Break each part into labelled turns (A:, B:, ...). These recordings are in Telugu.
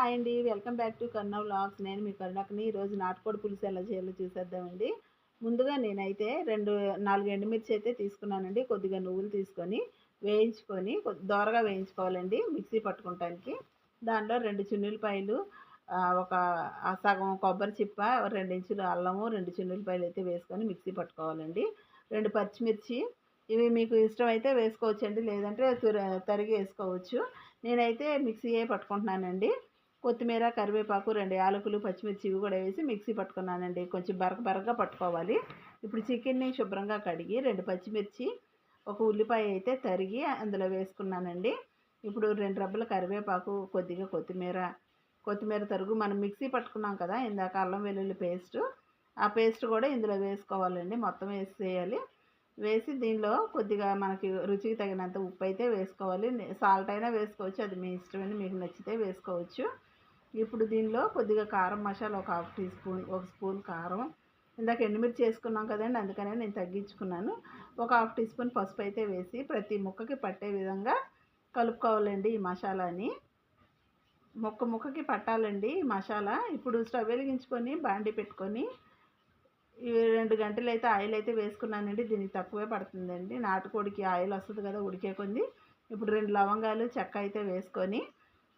A: హాయ్ అండి. Welcome back to Kanna vlogs. నేను మీ కరుణాకని ఈరోజు నాటుకోడి పులుసు ఎలా చేయాలో చూసేద్దామండి. ముందుగా నేనైతే రెండు నాలుగు ఎండుమిర్చి అయితే తీసుకున్నానండి. కొద్దిగా నువ్వులు తీసుకొని వేయించుకొని కొద్ది దోరగా వేయించుకోవాలండి మిక్సీ పట్టుకోవటానికి. దాంట్లో రెండు చున్నులపాయలు ఒక సగం కొబ్బరి చిప్ప రెండు ఇంచులు అల్లము రెండు చున్నులపాయలు అయితే వేసుకొని మిక్సీ పట్టుకోవాలండి. రెండు పచ్చిమిర్చి ఇవి మీకు ఇష్టమైతే వేసుకోవచ్చండి. లేదంటే తుర- తరిగి వేసుకోవచ్చు. నేనైతే మిక్సీయే పట్టుకుంటున్నానండి. కొత్తిమీర కరివేపాకు రెండు యాలకులు పచ్చిమిర్చి ఇవి కూడా వేసి మిక్సీ పట్టుకున్నానండి. కొంచెం బరక బరకగా పట్టుకోవాలి. ఇప్పుడు చికెన్ని శుభ్రంగా కడిగి రెండు పచ్చిమిర్చి ఒక ఉల్లిపాయ అయితే తరిగి అందులో వేసుకున్నానండి. ఇప్పుడు రెండు రబ్బల కరివేపాకు కొద్దిగా కొత్తిమీర. కొత్తిమీర తరుగు మనం మిక్సీ పట్టుకున్నాం కదా ఇందాక అల్లం వెల్లుల్లి పేస్ట్. ఆ పేస్ట్ కూడా ఇందులో వేసుకోవాలండి. మొత్తం వేసేయాలి. వేసి దీనిలో కొద్దిగా మనకి రుచికి తగినంత ఉప్పు అయితే వేసుకోవాలి. సాల్ట్ అయినా వేసుకోవచ్చు. అది మీ ఇష్టమైన మీకు నచ్చితే వేసుకోవచ్చు. ఇప్పుడు దీనిలో కొద్దిగా కారం మసాలా ఒక హాఫ్ టీ స్పూన్ ఒక స్పూన్ కారం. ఇందాక ఎండుమిర్చి వేసుకున్నాం కదండి అందుకనే నేను తగ్గించుకున్నాను. ఒక హాఫ్ టీ స్పూన్ పసుపు అయితే వేసి ప్రతి ముక్కకి పట్టే విధంగా కలుపుకోవాలండి ఈ మసాలాని. ముక్క ముక్కకి పట్టాలండి ఈ మసాలా. ఇప్పుడు స్టవ్ వెలిగించుకొని బాండి పెట్టుకొని రెండు గంటలు అయితే ఆయిల్ అయితే వేసుకున్నానండి దీనికి తక్కువే పడుతుందండి. నాటుకోడికి ఆయిల్ వస్తుంది కదా ఉడికే కొంది ఇప్పుడు రెండు లవంగాలు చెక్క అయితే వేసుకొని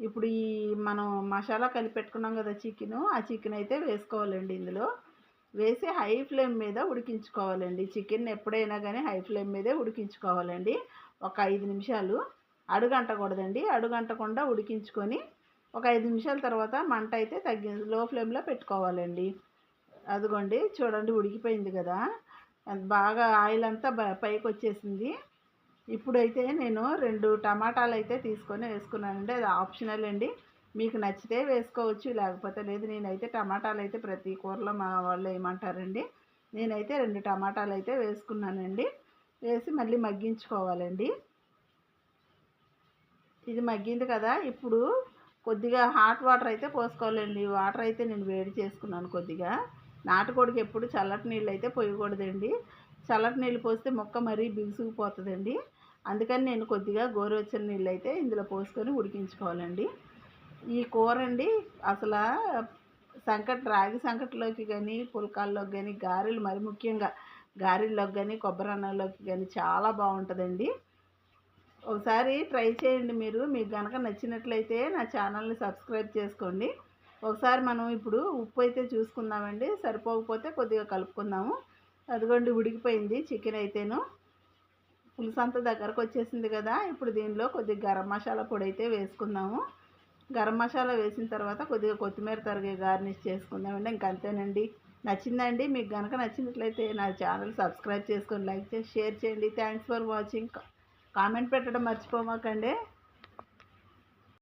A: ఇప్పుడు ఈ మనం మసాలా కలిపి పెట్టుకున్నాం కదా చికెను ఆ చికెన్ అయితే వేసుకోవాలండి ఇందులో. వేసి హై ఫ్లేమ్ మీద ఉడికించుకోవాలండి. చికెన్ ఎప్పుడైనా కానీ హై ఫ్లేమ్ మీదే ఉడికించుకోవాలండి. ఒక ఐదు నిమిషాలు. అడుగంటకూడదండి. అడుగంటకుండా ఉడికించుకొని ఒక ఐదు నిమిషాల తర్వాత మంట అయితే తగ్గి లో ఫ్లేమ్లో పెట్టుకోవాలండి. అదిగోండి. చూడండి ఉడికిపోయింది కదా. బాగా ఆయిల్ అంతా పైకి వచ్చేసింది ఇప్పుడైతే నేను రెండు టమాటాలు అయితే తీసుకొని వేసుకున్నానండి. అది ఆప్షనల్ అండి. మీకు నచ్చితే వేసుకోవచ్చు లేకపోతే లేదు. నేనైతే టమాటాలు అయితే ప్రతి కూరలో మా వాళ్ళు ఏమంటారండి నేనైతే రెండు టమాటాలు అయితే వేసుకున్నానండి. వేసి మళ్ళీ మగ్గించుకోవాలండి. ఇది మగ్గింది కదా ఇప్పుడు కొద్దిగా హాట్ వాటర్ అయితే పోసుకోవాలండి. వాటర్ అయితే నేను వేడి చేసుకున్నాను కొద్దిగా. నాటుకోడికి ఎప్పుడు చల్లటి నీళ్ళు అయితే పోయకూడదండి. చల్లటి నీళ్ళు పోస్తే మొక్క మరీ బిగుసుకుపోతుందండి. అందుకని నేను కొద్దిగా గోరువెచ్చని నీళ్ళు అయితే ఇందులో పోసుకొని ఉడికించుకోవాలండి. ఈ కూర అండి అసలు సంకట రాగి సంకటలోకి కానీ పుల్కాల్లోకి కానీ గారెలు మరి ముఖ్యంగా గారెల్లోకి కానీ కొబ్బరి అన్నంలోకి కానీ చాలా బాగుంటుందండి. ఒకసారి ట్రై చేయండి మీరు. మీకు కనుక నచ్చినట్లయితే నా ఛానల్ని సబ్స్క్రైబ్ చేసుకోండి. ఒకసారి మనం ఇప్పుడు ఉప్పు అయితే చూసుకుందామండి. సరిపోకపోతే కొద్దిగా కలుపుకుందాము. అదిగోండి ఉడికిపోయింది చికెన్ అయితేను. పులుసు అంతా దగ్గరకు వచ్చేసింది కదా ఇప్పుడు దీనిలో కొద్దిగా గరం మసాలా పొడి అయితే వేసుకుందాము. గరం మసాలా వేసిన తర్వాత కొద్దిగా కొత్తిమీర తరిగే గార్నిష్ చేసుకుందామండి. ఇంక అంతేనండి. నచ్చిందండి? మీకు కనుక నచ్చినట్లయితే నా ఛానల్ సబ్స్క్రైబ్ చేసుకొని లైక్ చేసి షేర్ చేయండి. థ్యాంక్స్ ఫర్ వాచింగ్ కామెంట్ పెట్టడం మర్చిపోమాకండి.